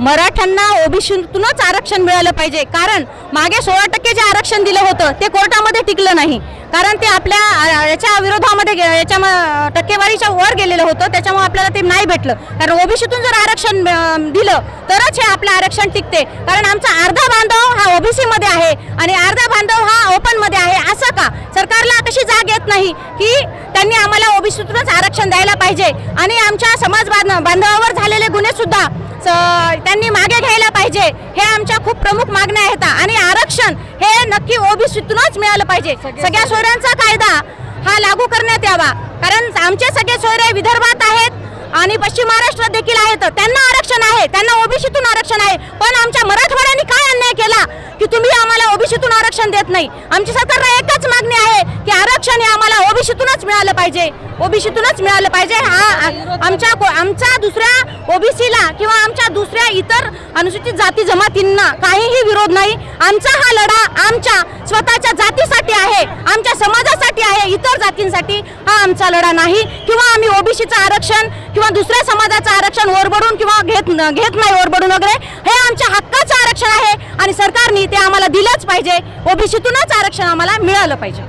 मराठ्यांना ओबीसीतूनच आरक्षण मिळालं पाहिजे. कारण मागे सोळा टक्के जे आरक्षण दिलं होतं ते कोर्टामध्ये टिकलं नाही. कारण ते आपल्या याच्या विरोधामध्ये गे- याच्या टक्केवारीच्या वर गेलेलं होतं त्याच्यामुळे आपल्याला ते नाही भेटलं. कारण ओबीसीतून जर आरक्षण दिलं तरच हे आपलं आरक्षण टिकते. कारण आमचा अर्धा बांध हा ओबीसी मध्ये आहे आणि अर्धा बांधव हा ओपनमध्ये आहे असं का कशी जाग येत नाही की त्यांनी आम्हाला ओबीसीतूनच आरक्षण द्यायला पाहिजे. आणि आमच्या समाज बांध- बांधवावर झालेले गुन्हे सुद्धा स- त्यांनी मागे घ्यायला पाहिजे. हे आमच्या खूप प्रमुख मागण्या आहेत. आणि आरक्षण हे नक्की ओबीसीतूनच मिळालं पाहिजे. सगळ्या सोयऱ्यांचा कायदा हा लागू करण्यात यावा. कारण आमचे सगळे सोयरे विदर्भात आहेत आणि पश्चिम महाराष्ट्रात देखील आहेत. त्यांना आरक्षण आहे. त्यांना ओबीसीतून आरक्षण आहे. पण आमच्या मराठवाड्यांनी काय अन्याय केला की तुम्ही आम्हाला ओबीसीतून आरक्षण देत नाही? आमची सरकारला एकच मागणी आहे की आरक्षण हे आम्हाला ओबीसीतूनच मिळालं पाहिजे. ओबीसीतूनच मिळालं पाहिजे. हा आमच्या आमच्या दुसऱ्या ओबीसीला किंवा आमच्या दुसऱ्या इतर अनुसूचित जाती जमातींना काहीही विरोध नाही. आमचा हा लढा आमच्या स्वतःच्या जातीसाठी आहे. आमच्या समाजासाठी आहे. इतर जातींसाठी हा आमचा लढा नाही. किंवा आम्ही ओबीसीचं आरक्षण किंवा दुसऱ्या समाजाचं आरक्षण ओरबडून किंवा घेत घेत नाही ओरबडून वगैरे हे आमच्या हक्काचं आरक्षण आहे आणि सरकारने ते आम्हाला दिलंच पाहिजे. ओबीसीतूनच आरक्षण आम्हाला मिळालं पाहिजे.